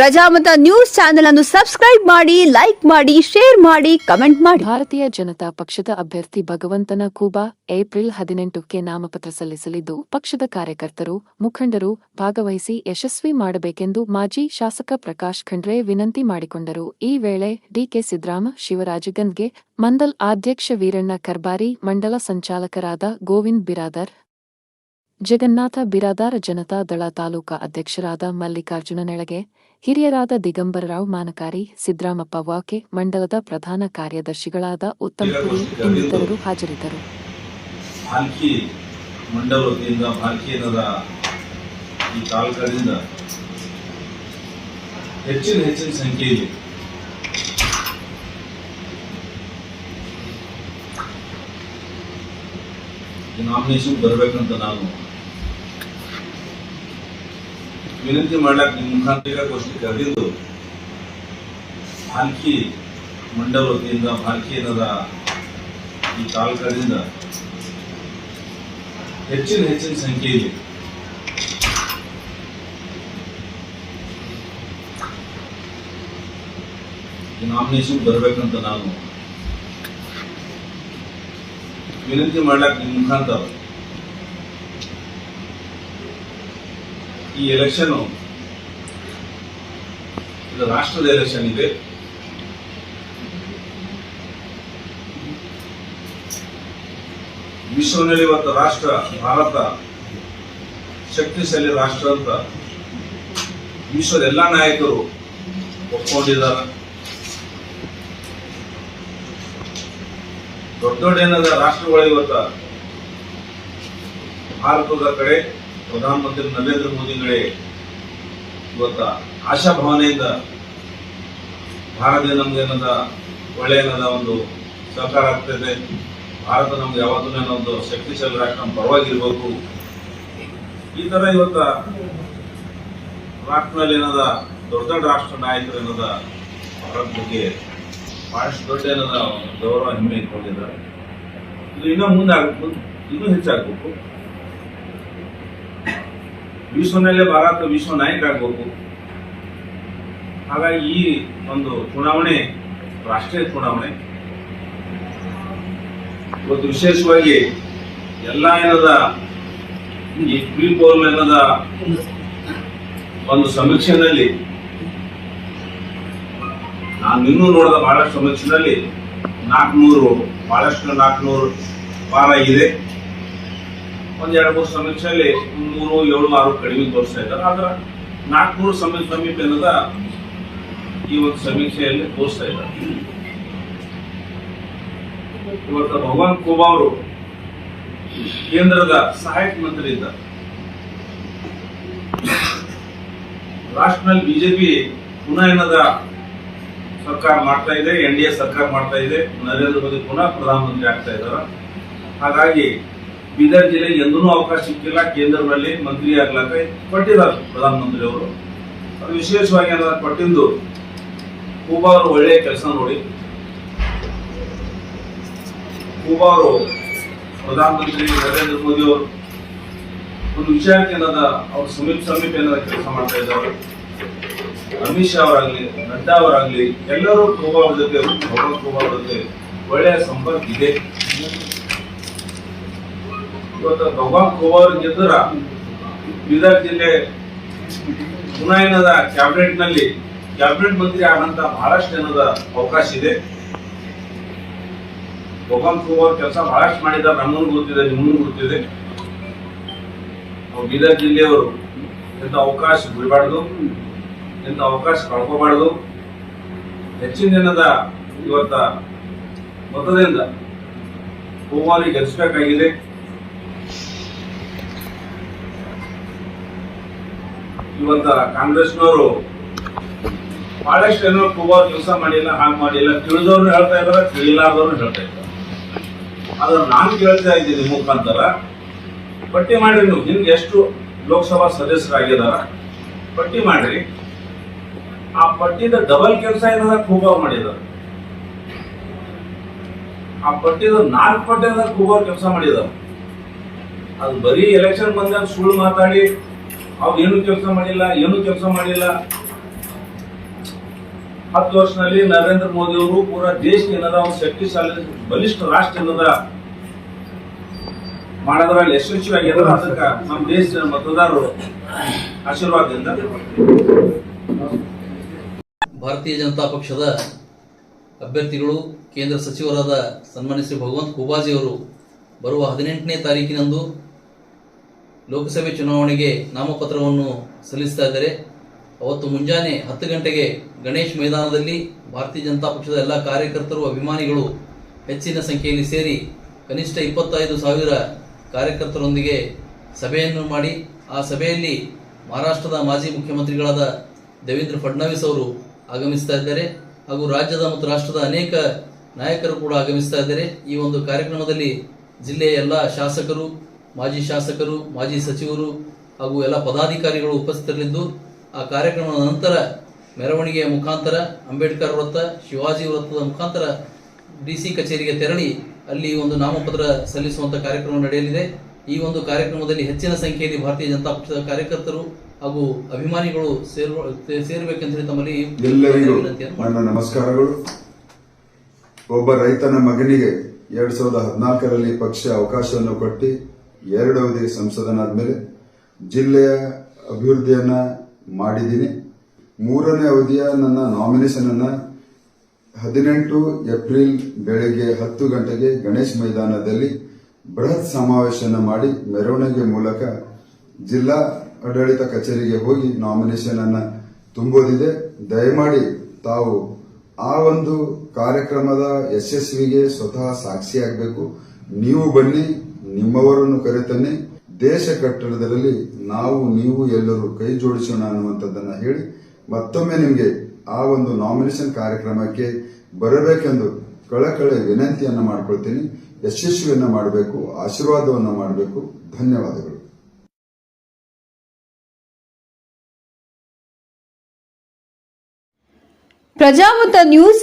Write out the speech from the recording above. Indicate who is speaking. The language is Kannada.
Speaker 1: ಪ್ರಜಾಮತ ನ್ಯೂಸ್ ಚಾನೆಲ್ ಅನ್ನು ಸಬ್ಸ್ಕ್ರೈಬ್ ಮಾಡಿ, ಲೈಕ್ ಮಾಡಿ, ಶೇರ್ ಮಾಡಿ, ಕಮೆಂಟ್ ಮಾಡಿ.
Speaker 2: ಭಾರತೀಯ ಜನತಾ ಪಕ್ಷದ ಅಭ್ಯರ್ಥಿ ಭಗವಂತನ ಕೂಬಾ ಏಪ್ರಿಲ್ ಹದಿನೆಂಟಕ್ಕೆ ನಾಮಪತ್ರ ಸಲ್ಲಿಸಲಿದ್ದು, ಪಕ್ಷದ ಕಾರ್ಯಕರ್ತರು, ಮುಖಂಡರು ಭಾಗವಹಿಸಿ ಯಶಸ್ವಿ ಮಾಡಬೇಕೆಂದು ಮಾಜಿ ಶಾಸಕ ಪ್ರಕಾಶ್ ಖಂಡ್ರೆ ವಿನಂತಿ ಮಾಡಿಕೊಂಡರು. ಈ ವೇಳೆ ಡಿಕೆ ಸಿದ್ದರಾಮ ಶಿವರಾಜಗನ್ಗೆ ಮಂಡಲ್ ಅಧ್ಯಕ್ಷ ವೀರಣ್ಣ ಕರ್ಬಾರಿ, ಮಂಡಲ ಸಂಚಾಲಕರಾದ ಗೋವಿಂದ್ ಬಿರಾದರ್, ಜಗನ್ನಾಥ ಬಿರಾದಾರ, ಜನತಾ ದಳ ತಾಲೂಕಾ ಅಧ್ಯಕ್ಷರಾದ ಮಲ್ಲಿಕಾರ್ಜುನ ನೆಳಗೆ ಹಿರಿಯರಾದ ದಿಗಂಬರರಾವ್ ಮಾನಕಾರಿ ಸಿದ್ದರಾಮಪ್ಪ ವಾಕೆ ಮಂಡಲದ ಪ್ರಧಾನ ಕಾರ್ಯದರ್ಶಿಗಳಾದ ಉತ್ತಮ್ ಪುರಿ ಇನ್ನಿತರರು ಹಾಜರಿದ್ದರು.
Speaker 3: ಭಾಲ್ಕಿ ಮಂಡಲ ವತಿಯಿಂದ ಭಾಲ್ಕಿ ಅನ್ನದ ಈ ಹೆಚ್ಚಿನ ಹೆಚ್ಚಿನ ಸಂಖ್ಯೆಯಲ್ಲಿ ನಾಮಿನೇಷನ್ ಬರಬೇಕಂತ ನಾನು ವಿನಂತಿ ಮಾಡ್ಲಾಕ ನಿಮ್ಮ ಮುಖಾಂತರ ಗೋಷ್ಠಿ ಕರೆದಿದ್ದು ಭಾಲ್ಕಿ ಮಂಡಲ ವತಿಯಿಂದ, ಭಾಲ್ಕಿ ಅನ್ನದ ಈ ತಾಲೂಕದಿಂದ ಹೆಚ್ಚಿನ ಹೆಚ್ಚಿನ ಸಂಖ್ಯೆಯಲ್ಲಿ ನಾಮಿನೇಷನ್ ಬರಬೇಕಂತ ನಾನು ವಿನಂತಿ ಮಾಡ್ಲಾಕ ನಿಮ್ಮ ಮುಖಾಂತರ ಈ ಎಲೆಕ್ಷನ್ ಇದು ರಾಷ್ಟ್ರದ ಎಲೆಕ್ಷನ್ ಇದೆ. ವಿಶ್ವನಲ್ಲಿ ಇವತ್ತು ರಾಷ್ಟ್ರ, ಭಾರತ ಶಕ್ತಿಶಾಲಿ ರಾಷ್ಟ್ರ ಅಂತ ವಿಶ್ವದ ಎಲ್ಲ ನಾಯಕರು ಒಪ್ಕೊಂಡಿದ್ದಾರೆ. ದೊಡ್ಡ ದೊಡ್ಡ ಏನಾದ ರಾಷ್ಟ್ರಗಳು ಇವತ್ತ ಭಾರತದ ಕಡೆ ಪ್ರಧಾನಮಂತ್ರಿ ನರೇಂದ್ರ ಮೋದಿಗಳೇ ಇವತ್ತ ಆಶಾಭಾವನೆಯಿಂದ ಭಾರತ ನಮ್ಗೆ ಏನದ ಒಳ್ಳೆ ಏನದ ಒಂದು ಸಹಕಾರ ಆಗ್ತದೆ ಭಾರತ ನಮ್ಗೆ ಯಾವತ್ತೂ ಒಂದು ಶಕ್ತಿಶಾಲಿ ರಾಷ್ಟ್ರ ಪರವಾಗಿರ್ಬೇಕು. ಈ ತರ ಇವತ್ತ ರಾಷ್ಟ್ರದಲ್ಲಿ ಏನದ ದೊಡ್ಡ ದೊಡ್ಡ ರಾಷ್ಟ್ರ ನಾಯಕರು ಏನದ ಭಾರತ ಬಗ್ಗೆ ಬಹಳಷ್ಟು ದೊಡ್ಡ ಏನದ ಗೌರವ ಹೆಮ್ಮೆ ಇಟ್ಕೊಂಡಿದ್ದಾರೆ ಇದು ಇನ್ನೂ ಮುಂದೆ ಆಗಬೇಕು, ಇನ್ನೂ ಹೆಚ್ಚಾಗಬೇಕು. ವಿಶ್ವನಲ್ಲೇ ಭಾರತ ವಿಶ್ವ ನಾಯಕ ಆಗ್ಬೇಕು ಹಾಗಾಗಿ ಈ ಒಂದು ಚುನಾವಣೆ, ರಾಷ್ಟ್ರೀಯ ಚುನಾವಣೆ, ಇವತ್ತು ವಿಶೇಷವಾಗಿ ಎಲ್ಲ ಏನದ, ಈ ಪ್ರೀ ಪೋಲ್ ಏನದ ಒಂದು ಸಮೀಕ್ಷೆನಲ್ಲಿ ನಾನು ಇನ್ನೂ ನೋಡಿದ ಬಹಳಷ್ಟು ಸಮೀಕ್ಷೆನಲ್ಲಿ ನಾಲ್ಕುನೂರು, ಬಹಳಷ್ಟು ನಾಲ್ಕುನೂರು ಪಾರ ಆಗಿದೆ ಒಂದ್ ಎರಡು ಮೂರು ಸಮೀಕ್ಷೆಯಲ್ಲಿ ಮೂರು ಏಳು ಆರು ಕಡಿಮೆ ತೋರಿಸ್ತಾ ಇದ್ದಾರೆ. ಆದ್ರೆ ನಾಲ್ಕುನೂರು ಸಮೀಪ ಸಮೀಪ ಏನದ ಈ ಒಂದು ಸಮೀಕ್ಷೆಯಲ್ಲಿ ತೋರಿಸ್ತಾ ಇದ್ದಾರೆ. ಇವತ್ತು ಭಗವಾನ್ ಖೂಬಾ ಅವರು ಕೇಂದ್ರದ ಸಹಾಯಕ ಮಂತ್ರಿ ಇದ್ದಾರೆ. ರಾಷ್ಟ್ರದಲ್ಲಿ ಬಿಜೆಪಿ ಪುನಃ ಸರ್ಕಾರ ಮಾಡ್ತಾ ಇದೆ, ಎನ್ ಡಿ ಎ ಸರ್ಕಾರ ಮಾಡ್ತಾ ಇದೆ, ನರೇಂದ್ರ ಮೋದಿ ಪುನಃ ಪ್ರಧಾನಮಂತ್ರಿ ಆಗ್ತಾ ಇದ್ದಾರೆ. ಹಾಗಾಗಿ ಬೀದರ್ ಜಿಲ್ಲೆ ಎಂದೂ ಅವಕಾಶ ಸಿಕ್ಕಿಲ್ಲ ಕೇಂದ್ರದಲ್ಲಿ ಮಂತ್ರಿ ಆಗ್ಲಕ್ಕ ಕೊಟ್ಟಿದ್ದಾರೆ ಪ್ರಧಾನಮಂತ್ರಿ ಅವರು. ಅದು ವಿಶೇಷವಾಗಿ ಏನಾದ್ರು ಕೊಟ್ಟಿದ್ದು ಕೂಬಾ ಅವರು ಒಳ್ಳೆಯ ಕೆಲಸ ನೋಡಿ. ಕೂಬಾ ಅವರು ಪ್ರಧಾನಮಂತ್ರಿ ನರೇಂದ್ರ ಮೋದಿ ಅವರು ಒಂದು ವಿಚಾರಕ್ಕೆ ಏನದ ಅವ್ರ ಸಮೀಪ ಸಮೀಪ ಏನಾದ ಕೆಲಸ ಮಾಡ್ತಾ ಇದ್ದಾರೆ. ಅಮಿತ್ ಶಾ ಅವರಾಗ್ಲಿ, ನಡ್ಡಾ ಅವರಾಗ್ಲಿ, ಎಲ್ಲರೂ ಅವ್ರ ಜೊತೆ ಭಗವಂತ ಕೋಬಾರ ಜೊತೆ ಒಳ್ಳೆಯ ಸಂಪರ್ಕ ಇದೆ. ಇವತ್ತು ಭಗವಾನ್ ಕೋವರ್ ಗೆದ್ದರ? ಬೀದರ್ ಜಿಲ್ಲೆ ಉನ್ನಯನದ ಕ್ಯಾಬಿನೆಟ್ನಲ್ಲಿ ಕ್ಯಾಬಿನೆಟ್ ಮಂತ್ರಿ ಆಗಂತ ಬಹಳಷ್ಟು ಜನದ ಅವಕಾಶ ಇದೆ. ಭಗವಾನ್ ಕೋವರ್ ಕೆಲಸ ಬಹಳಷ್ಟು ಮಾಡಿದ್ದಾರೆ. ನಮಗೂ ಗೊತ್ತಿದೆ ನಿಮಗೂ ಗೊತ್ತಿದೆ. ನಾವು ಬೀದರ್ ಜಿಲ್ಲೆಯವರು ಇಂಥ ಅವಕಾಶ ಬಿಡಬಾರ್ದು ಇಂಥ ಅವಕಾಶ ಕಳ್ಕೋಬಾರ್ದು. ಹೆಚ್ಚಿನ ಜನದ ಇವತ್ತ ಮತದಿಂದ ಹೂವಾರಿ ಗೆಲ್ಲಿಸಬೇಕಾಗಿದೆ ಇವತ್ತ ಕಾಂಗ್ರೆಸ್ನವರು ಬಹಳಷ್ಟು ಏನೋ ಹೂವಾರ್ ಕೆಲಸ ಮಾಡಿಲ್ಲ, ಹಾಗೆ ಮಾಡಿಲ್ಲ ತಿಳಿದವ್ರು ಹೇಳ್ತಾ ಇದಾರೆ ತಿಳಿಲಾರ್ದವ್ರು ಹೇಳ್ತಾ ಇದ್ದಾರೆ. ಆದ್ರೆ ನಾನು ಕೇಳ್ತಾ ಇದ್ದೀನಿ ಮುಖಾಂತರ, ಪಟ್ಟಿ ಮಾಡ್ರಿ ನೀವು, ನಿಮ್ಗೆ ಎಷ್ಟು ಲೋಕಸಭಾ ಸದಸ್ಯರಾಗಿದಾರ, ಪಟ್ಟಿ ಮಾಡ್ರಿ. ಆ ಪಟ್ಟಿದ ಡಬಲ್ ಕೆಲಸ ಏನಾದ್ರೆ ಖೂಬಾ ಮಾಡಿದ್ದಾರೆ ಆ ಪಟ್ಟಿದ ನಾಲ್ಕು ಪಟ್ಟಿದ ಖೂಬಾ ಕೆಲಸ ಮಾಡಿದ್ದಾರೆ ಅದು ಬರೀ ಎಲೆಕ್ಷನ್ ಬಂದಾಗ ಸುಳ್ಳು ಮಾತಾಡಿ ಅವ್ರು ಏನು ಕೆಲಸ ಮಾಡಿಲ್ಲ, ಏನು ಕೆಲಸ ಮಾಡಿಲ್ಲ. ಹತ್ತು ವರ್ಷದಲ್ಲಿ ನರೇಂದ್ರ ಮೋದಿ ಅವರು ಪೂರಾ ದೇಶ ಏನದ ಒಂದು ಶಕ್ತಿಶಾಲಿ ಬಲಿಷ್ಠ ರಾಷ್ಟ್ರ ಏನದ ಮಾಡೋದ್ರಲ್ಲಿ ಯಶಸ್ವಿಯಾಗಿ ಅದಕ್ಕೆ ನಮ್ಮ ದೇಶದ ಮತದಾರರು ಆಶೀರ್ವಾದದಿಂದ.
Speaker 4: ಭಾರತೀಯ ಜನತಾ ಪಕ್ಷದ ಅಭ್ಯರ್ಥಿಗಳು, ಕೇಂದ್ರ ಸಚಿವರಾದ ಸನ್ಮಾನ್ಯ ಶ್ರೀ ಭಗವಂತ್ ಖೂಬಾಜಿ ಅವರು ಬರುವ ಹದಿನೆಂಟನೇ ತಾರೀಕಿನಂದು ಲೋಕಸಭೆ ಚುನಾವಣೆಗೆ ನಾಮಪತ್ರವನ್ನು ಸಲ್ಲಿಸ್ತಾ ಇದ್ದಾರೆ. ಅವತ್ತು ಮುಂಜಾನೆ ಹತ್ತು ಗಂಟೆಗೆ ಗಣೇಶ್ ಮೈದಾನದಲ್ಲಿ ಭಾರತೀಯ ಜನತಾ ಪಕ್ಷದ ಎಲ್ಲ ಕಾರ್ಯಕರ್ತರು, ಅಭಿಮಾನಿಗಳು ಹೆಚ್ಚಿನ ಸಂಖ್ಯೆಯಲ್ಲಿ ಸೇರಿ ಕನಿಷ್ಠ ಇಪ್ಪತ್ತೈದು ಸಾವಿರ ಕಾರ್ಯಕರ್ತರೊಂದಿಗೆ ಸಭೆಯನ್ನು ಮಾಡಿ, ಆ ಸಭೆಯಲ್ಲಿ ಮಹಾರಾಷ್ಟ್ರದ ಮಾಜಿ ಮುಖ್ಯಮಂತ್ರಿಗಳಾದ ದೇವೇಂದ್ರ ಫಡ್ನವೀಸ್ ಅವರು ಆಗಮಿಸ್ತಾ ಇದ್ದಾರೆ ಹಾಗೂ ರಾಜ್ಯದ ಮತ್ತು ರಾಷ್ಟ್ರದ ಅನೇಕ ನಾಯಕರು ಕೂಡ ಆಗಮಿಸ್ತಾ ಇದ್ದಾರೆ. ಈ ಒಂದು ಕಾರ್ಯಕ್ರಮದಲ್ಲಿ ಜಿಲ್ಲೆಯ ಎಲ್ಲ ಶಾಸಕರು ಮಾಜಿ ಶಾಸಕರು ಮಾಜಿ ಸಚಿವರು ಹಾಗೂ ಎಲ್ಲ ಪದಾಧಿಕಾರಿಗಳು ಉಪಸ್ಥಿತರಿದ್ದು ಆ ಕಾರ್ಯಕ್ರಮದ ನಂತರ ಮೆರವಣಿಗೆಯ ಮುಖಾಂತರ ಅಂಬೇಡ್ಕರ್ ವೃತ್ತ ಶಿವಾಜಿ ವೃತ್ತದ ಮುಖಾಂತರ ಡಿಸಿ ಕಚೇರಿಗೆ ತೆರಳಿ ಅಲ್ಲಿ ಒಂದು ನಾಮಪತ್ರ ಸಲ್ಲಿಸುವಂತಹ ಕಾರ್ಯಕ್ರಮ ನಡೆಯಲಿದೆ. ಈ ಒಂದು ಕಾರ್ಯಕ್ರಮದಲ್ಲಿ ಹೆಚ್ಚಿನ ಸಂಖ್ಯೆಯಲ್ಲಿ ಭಾರತೀಯ ಜನತಾ ಪಕ್ಷದ ಕಾರ್ಯಕರ್ತರು ಹಾಗೂ ಅಭಿಮಾನಿಗಳು ಸೇರುವ ಸೇರಬೇಕೆಂತ ಹೇಳಿ ತಮ್ಮಲ್ಲಿ
Speaker 5: ಎಲ್ಲರಿಗೂ ನನ್ನ ನಮಸ್ಕಾರಗಳು. ಒಬ್ಬ ರೈತನ ಮಗನಿಗೆ ಎರಡ್ ಸಾವಿರದ ಹದಿನಾಲ್ಕರಲ್ಲಿ ಪಕ್ಷ ಅವಕಾಶವನ್ನು ಕೊಟ್ಟು ಎರಡು ಅವಧಿ ಸಂಸದನಾದ ಮೇಲೆ ಜಿಲ್ಲೆಯ ಅಭಿವೃದ್ಧಿಯನ್ನ ಮಾಡಿದ್ದೀನಿ. ಮೂರನೇ ಅವಧಿಯ ನನ್ನ ನಾಮಿನೇಷನ್ ಅನ್ನ ಹದಿನೆಂಟು ಏಪ್ರಿಲ್ ಬೆಳಗ್ಗೆ ಹತ್ತು ಗಂಟೆಗೆ ಗಣೇಶ್ ಮೈದಾನದಲ್ಲಿ ಬೃಹತ್ ಸಮಾವೇಶನ ಮಾಡಿ ಮೆರವಣಿಗೆ ಮೂಲಕ ಜಿಲ್ಲಾ ಆಡಳಿತ ಕಚೇರಿಗೆ ಹೋಗಿ ನಾಮಿನೇಷನ್ ಅನ್ನ ತುಂಬೋದಿದೆ. ದಯಮಾಡಿ ತಾವು ಆ ಒಂದು ಕಾರ್ಯಕ್ರಮದ ಯಶಸ್ವಿಗೆ ಸ್ವತಃ ಸಾಕ್ಷಿಯಾಗಬೇಕು. ನೀವು ಬನ್ನಿ ನಿಮ್ಮವರನ್ನು ಕರೆತನೆ ದೇಶ ಕಟ್ಟಡದಲ್ಲಿ ನಾವು, ನೀವು ಎಲ್ಲರೂ ಕೈ ಜೋಡಿಸೋಣ ಅನ್ನುವಂಥದ್ದನ್ನ ಹೇಳಿ ಮತ್ತೊಮ್ಮೆ ನಿಮಗೆ ಆ ಒಂದು ನಾಮಿನೇಷನ್ ಕಾರ್ಯಕ್ರಮಕ್ಕೆ ಬರಬೇಕೆಂದು ಕಳಕಳೆ ವಿನಂತಿಯನ್ನ ಮಾಡ್ಕೊಳ್ತೀನಿ. ಯಶಸ್ವಿಯನ್ನ ಮಾಡಬೇಕು, ಆಶೀರ್ವಾದವನ್ನು ಮಾಡಬೇಕು. ಧನ್ಯವಾದಗಳು.
Speaker 1: ಪ್ರಜಾಮತ ನ್ಯೂಸ್